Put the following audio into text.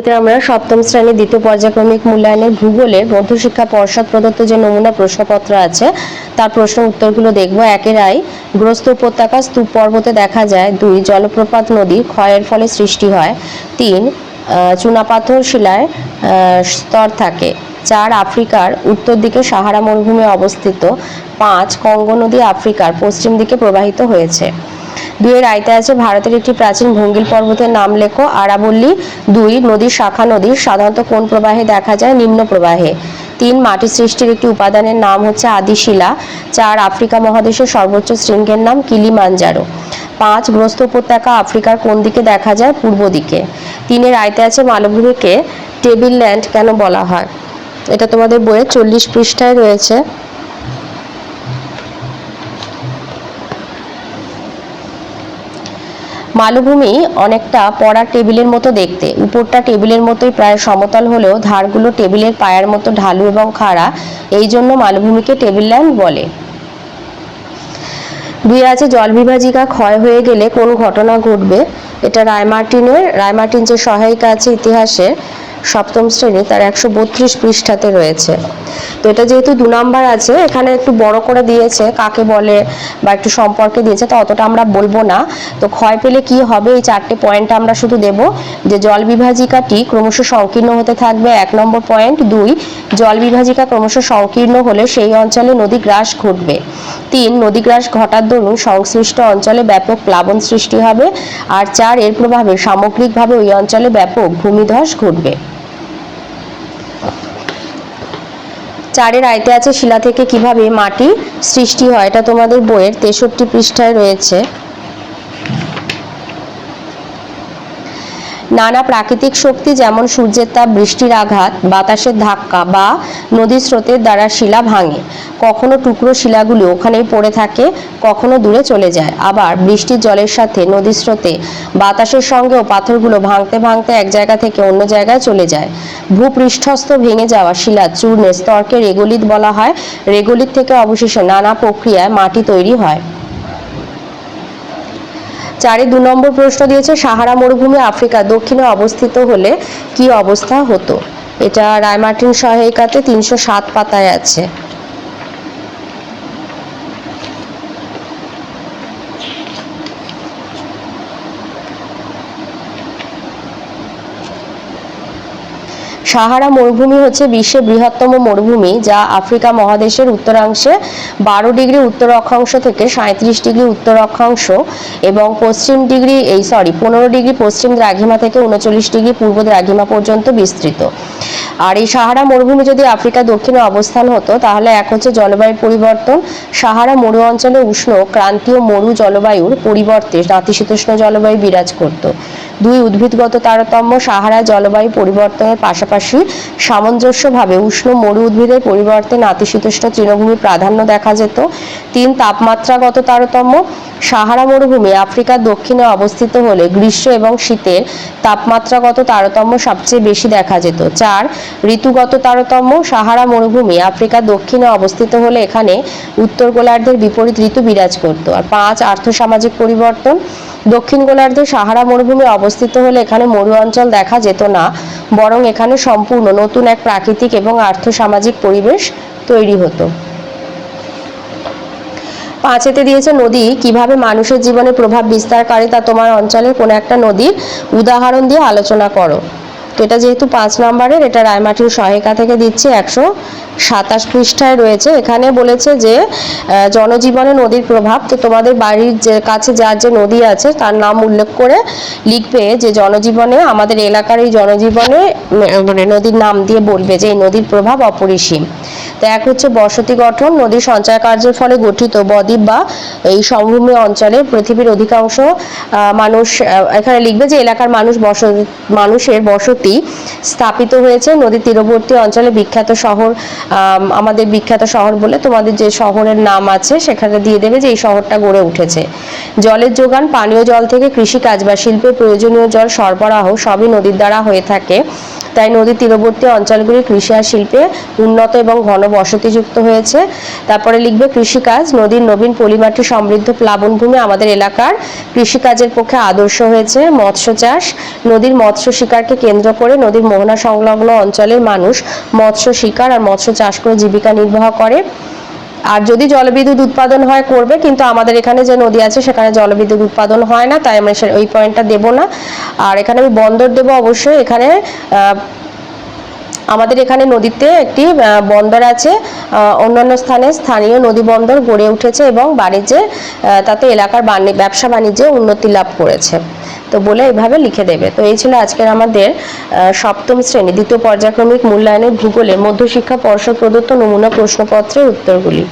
ভিডিওতে আমরা সপ্তম শ্রেণির দ্বিতীয় পর্যায়ক্রমিক মূল্যায়নের ভূগোলের মধ্যশিক্ষা পর্ষদ প্রদত্ত যে নমুনা প্রশ্নপত্র আছে, তার প্রশ্ন উত্তরগুলো দেখব। একের গ্রস্ত উপত্যকা স্তূপ পর্বতে দেখা যায়, দুই, জলপ্রপাত নদী, ক্ষয়ের ফলে সৃষ্টি হয়, তিন চুনাপাথর শিলায় স্তর থাকে, চার, আফ্রিকার উত্তর দিকে সাহারা মরুভূমি অবস্থিত, পাঁচ, কঙ্গো নদী আফ্রিকার পশ্চিম দিকে প্রবাহিত হয়েছে। দুইয়ের আয়তে আছে ভারতের একটি প্রাচীন ভঙ্গিল পর্বতের নাম লেখো আরাবল্লী, দুই নদীর শাখা নদীর সাধারণত কোন প্রবাহে দেখা যায়? নিম্ন প্রবাহে। তিন, মাটি সৃষ্টির একটি উপাদানের নাম হচ্ছে আদিশিলা, চার, আফ্রিকা মহাদেশের সর্বোচ্চ শৃঙ্গের নাম কিলিমাঞ্জারো। পাঁচ, গ্রস্ত উপত্যকা আফ্রিকার কোন দিকে দেখা যায়? পূর্ব দিকে। তিনের আয়তে আছে মালভূমিকে টেবিল ল্যান্ড কেন বলা হয়? এটা তোমাদের বইয়ের চল্লিশ পৃষ্ঠায় রয়েছে। মালভূমি অনেকটা পড়ার টেবিলের মতো দেখতে। উপরটা টেবিলের মতোই প্রায় সমতল হলেও ধারগুলো টেবিলের পায়ের মতো ঢালু এবং খাড়া। এই জন্য মালভূমিকে টেবিল ল্যান্ড বলে। দুই আছে জল বিভাজিকা ক্ষয় হয়ে গেলে কোন ঘটনা ঘটবে? এটা রায়মার্টিনের, রায়মার্টিন যে সহায়িকা আছে ইতিহাসে সপ্তম শ্রেণি, তার একশো বত্রিশ পৃষ্ঠাতে রয়েছে। তো এটা যেহেতু দু নাম্বার আছে, এখানে একটু বড় করে দিয়েছে, কাকে বলে বা একটু সম্পর্কে দিয়েছে, তো অতটা আমরা বলব না। তো ক্ষয় পেলে কি হবে? এই চারটে পয়েন্ট আমরা শুধু দেব, যে জল বিভাজিকাটি ক্রমশ সংকীর্ণ হতে থাকবে। এক নম্বর পয়েন্ট দুই জল বিভাজিকা ক্রমশ সংকীর্ণ হলে সেই অঞ্চলে নদী গ্রাস ঘটবে। তিন নদীগ্রাস ঘটার দরুন সংশ্লিষ্ট অঞ্চলে ব্যাপক প্লাবন সৃষ্টি হবে আর চার এর প্রভাবে সামগ্রিকভাবে ওই অঞ্চলে ব্যাপক ভূমিধ্বস ঘটবে। চারের আয়তে আছে শিলা থেকে কীভাবে মাটি সৃষ্টি হয়, এটা তোমাদের বইয়ের তেষট্টি পৃষ্ঠায় রয়েছে। নানা প্রাকৃতিক শক্তি যেমন সূর্যের তাপ, বৃষ্টির আঘাত, বাতাসের ধাক্কা বা নদীর স্রোতের দ্বারা শিলা ভাঙে। কখনো টুকরো শিলাগুলি ওখানেই পড়ে থাকে, কখনো দূরে চলে যায়। আবার বৃষ্টির জলের সাথে নদীর স্রোতে বাতাসের সঙ্গেও পাথরগুলো ভাঙতে ভাঙতে এক জায়গা থেকে অন্য জায়গায় চলে যায়। ভূপৃষ্ঠস্থ ভেঙে যাওয়া শিলা চূর্ণের স্তরকে রেগোলিত বলা হয়। রেগোলিত থেকে অবশেষে নানা প্রক্রিয়ায় মাটি তৈরি হয়। চারে দু নম্বর প্রশ্ন দিয়েছে, সাহারা মরুভূমি আফ্রিকা দক্ষিণে অবস্থিত হলে কি অবস্থা হতো? এটা রায়মার্টিন সহায়িকাতে তিনশো সাত পাতায় আছে। সাহারা মরুভূমি হচ্ছে বিশ্বের বৃহত্তম মরুভূমি, যা আফ্রিকা মহাদেশের উত্তরাংশে বারো ডিগ্রি উত্তর অক্ষাংশ থেকে সাঁত্রিশ ডিগ্রি উত্তর অক্ষাংশ এবং পশ্চিম ডিগ্রি, এই সরি পনেরো ডিগ্রি পশ্চিম দ্রাঘিমা থেকে উনচল্লিশ ডিগ্রি পূর্ব দ্রাঘিমা পর্যন্ত বিস্তৃত। আর এই সাহারা মরুভূমি যদি আফ্রিকা দক্ষিণে অবস্থান হতো, তাহলে এক হচ্ছে জলবায়ুর পরিবর্তন, সাহারা মরু অঞ্চলে উষ্ণ, ক্রান্তীয় মরু জলবায়ুর পরিবর্তে নাতিশীতোষ্ণ জলবায়ু বিরাজ করত। দুই উদ্ভিদগত তারতম্য সাহারা জলবায়ু পরিবর্তনের পাশাপাশি সামঞ্জস্যভাবে উষ্ণ মরু উদ্ভিদের পরিবর্তে নাতিশীতোষ্ণ তৃণভূমি প্রাধান্য দেখা যেত। তিন তাপমাত্রাগত তারতম্য। সাহারা মরুভূমি আফ্রিকার দক্ষিণে অবস্থিত হলে গ্রীষ্ম এবং শীতের তাপমাত্রাগত তারতম্য সবচেয়ে বেশি দেখা যেত। চার, ঋতুগত তারতম্য। সাহারা মরুভূমি আফ্রিকার দক্ষিণে অবস্থিত হলে এখানে উত্তর গোলার্ধের বিপরীত ঋতু বিরাজ করত। আর পাঁচ, আর্থসামাজিক পরিবর্তন। দক্ষিণ গোলার্ধে সাহারা মরুভূমি অবস্থিত হলে এখানে মরু অঞ্চল দেখা যেত না। বরং এখানে সম্পূর্ণ নতুন এক প্রাকৃতিক এবং আর্থসামাজিক পরিবেশ তৈরি হতো। পাঁচেতে দিয়েছে নদী, কীভাবে মানুষের জীবনে প্রভাব বিস্তার করে তা তোমার অঞ্চলের কোনো একটা নদীর উদাহরণ দিয়ে আলোচনা করো। তো এটা যেহেতু পাঁচ নম্বরের, এটা রায়মাটির সহায়িকা থেকে দিচ্ছে একশো সাতাশ পৃষ্ঠায় রয়েছে। এখানে বলেছে যে জনজীবনে নদীর প্রভাব, তো তোমাদের বাড়ির যে কাছে যার যে নদী আছে, তার নাম উল্লেখ করে লিখবে যে, জনজীবনে, আমাদের এলাকার এই জনজীবনে মানে নদীর নাম দিয়ে বলবে যে, এই নদীর প্রভাব অপরিসীম। তো এক হচ্ছে বসতি গঠন নদীর সঞ্চয় কার্যের ফলে গঠিত বদ্বীপ বা এই সমভূমি অঞ্চলে পৃথিবীর অধিকাংশ মানুষ এখানে লিখবে যে এলাকার মানুষ বস, মানুষের বসতি স্থাপিত হয়েছে নদীর তীরবর্তী অঞ্চলে বিখ্যাত শহর আমাদের বিখ্যাত শহর বলে তোমাদের যে শহরের নাম আছে সেখানে দিয়ে দেবে যে এই শহরটা গড়ে উঠেছে। জলের যোগান, পানীয় জল থেকে কৃষিকাজ বা শিল্পের প্রয়োজনীয় জল সরবরাহ সবই নদীর দ্বারা হয়ে থাকে। তাই নদীর তীরবর্তী অঞ্চলগুলি কৃষি আর শিল্পে উন্নত এবং ঘন বসতিযুক্ত হয়েছে। তারপরে লিখবে কৃষিকাজ। নদীর নবীন পলিমাটি সমৃদ্ধ প্লাবনভূমি আমাদের এলাকার কৃষিকাজের পক্ষে আদর্শ হয়েছে। মৎস্য চাষ। নদীর মৎস্য শিকারকে কেন্দ্র করে নদীর মোহনা সংলগ্ন অঞ্চলের মানুষ মৎস্য শিকার আর মৎস্য চাষ করে জীবিকা নির্বাহ করে। আর যদি জলবিদ্যুৎ উৎপাদন হয়, করবে, কিন্তু আমাদের এখানে যে নদী আছে, সেখানে জলবিদ্যুৎ উৎপাদন হয় না, তাই আমরা ওই পয়েন্টটা দেবো না। আর এখানে আমি বন্দর দেবো অবশ্যই, এখানে আমাদের এখানে নদীতে একটি বন্দর আছে অন্যান্য স্থানে স্থানীয় নদী বন্দর গড়ে উঠেছে এবং বাণিজ্যে তাতে এলাকার ব্যবসা বাণিজ্যে উন্নতি লাভ করেছে। তো বলে এভাবে লিখে দেবে। তো এই ছিল আজকের আমাদের সপ্তম শ্রেণি। দ্বিতীয় পর্যায়ক্রমিক মূল্যায়নের ভূগোলের মধ্যশিক্ষা পর্ষদ প্রদত্ত নমুনা প্রশ্নপত্রের উত্তরগুলি।